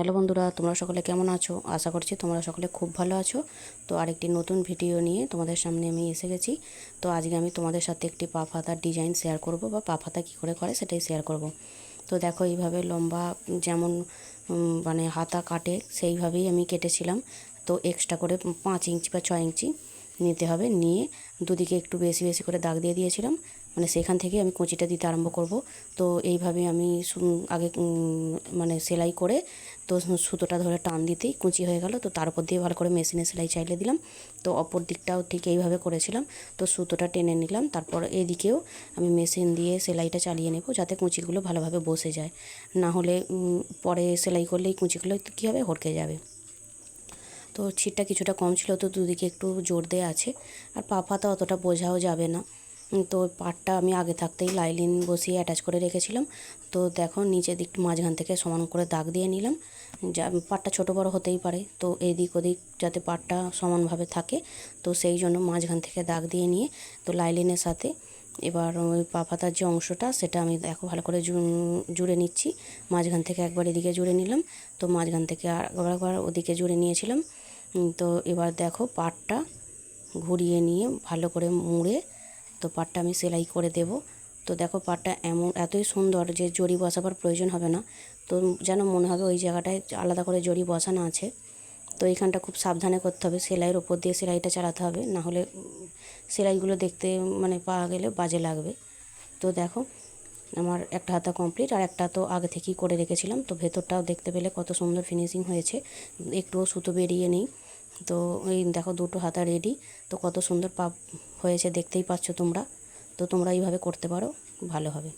Hello বন্ধুরা, তোমরা সকলে কেমন আছো? আশা করছি তোমরা সকলে খুব ভালো আছো। তো আরেকটি নতুন ভিডিও নিয়ে তোমাদের সামনে আমি এসে গেছি। তো আজকে আমি তোমাদের সাথে একটি পা ফাতার ডিজাইন শেয়ার করব, বা পা ফাতা কী করে করে সেটাই শেয়ার করব। তো দেখো, এইভাবে লম্বা যেমন মানে হাতা কাটে, সেইভাবেই আমি কেটেছিলাম। তো এক্সট্রা করে পাঁচ ইঞ্চি বা ছয় ইঞ্চি নিতে হবে। নিয়ে দুদিকে একটু বেশি বেশি করে দাগ দিয়ে দিয়েছিলাম। মানে সেখান থেকে আমি কুঁচিটা দিতে আরম্ভ করব। তো এইভাবে আমি আগে মানে সেলাই করে, তো সুতোটা ধরে টান দিতেই কুঁচি হয়ে গেল। তো তার উপর দিয়ে ভালো করে মেশিনে সেলাই চাইলে দিলাম। তো অপর দিকটাও ঠিক এইভাবে করেছিলাম। তো সুতোটা টেনে নিলাম। তারপর এদিকেও আমি মেশিন দিয়ে সেলাইটা চালিয়ে নেব যাতে কুঁচিগুলো ভালোভাবে বসে যায়। না হলে পরে সেলাই করলেই কুঁচিগুলো কী হবে? হড়কে যাবে। তো ছিটটা কিছুটা কম ছিল। তো দুদিকে একটু জোর দেওয়া আছে। আর পা ফাতা অতটা বোঝাও যাবে না। তো পাটটা আমি আগে থাকতেই লাইলিন বসিয়ে অ্যাটাচ করে রেখেছিলাম। তো দেখো নিচের দিক মাঝখান থেকে সমান করে দাগ দিয়ে নিলাম। যা পাটটা ছোটো বড় হতেই পারে। তো এদিক ওদিক যাতে পাটটা সমানভাবে থাকে, তো সেই জন্য মাঝখান থেকে দাগ দিয়ে নিয়ে, তো লাইলিনের সাথে এবার ওই পা পাতার যে অংশটা, সেটা আমি দেখো ভালো করে জুড়ে নিচ্ছি। মাঝখান থেকে একবার এদিকে জুড়ে নিলাম। তো মাঝখান থেকে আর একবার ওদিকে জুড়ে নিয়েছিলাম। তো এবার দেখো পাটটা ঘুরিয়ে নিয়ে ভালো করে মুড়ে তো পাটটা আমি সেলাই করে দেব। তো দেখো পাটটা এমন, এতই সুন্দর যে জড়ি বসাবার প্রয়োজন হবে না। তো যেন মনে হবে ওই জায়গাটায় আলাদা করে জড়ি বসানো আছে। তো এইখানটা খুব সাবধানে করতে হবে, সেলাইয়ের ওপর দিয়ে সেলাইটা চালাতে হবে। না হলে সেলাইগুলো দেখতে মানে পাওয়া গেলে বাজে লাগবে। তো দেখো, আমার একটা হাতা কমপ্লিট আর একটা তো আগে থেকেই করে রেখেছিলাম। তো ভেতরটাও দেখতে পেলে কত সুন্দর ফিনিশিং হয়েছে। একটুও সুতো বেরিয়ে নেই। তো এই দেখো দুটো হাতা রেডি তো কত সুন্দর পাপ হয়েছে, দেখতেই পাচ্ছ তোমরা। তো তোমরা এইভাবে করতে পারো, ভালো হবে।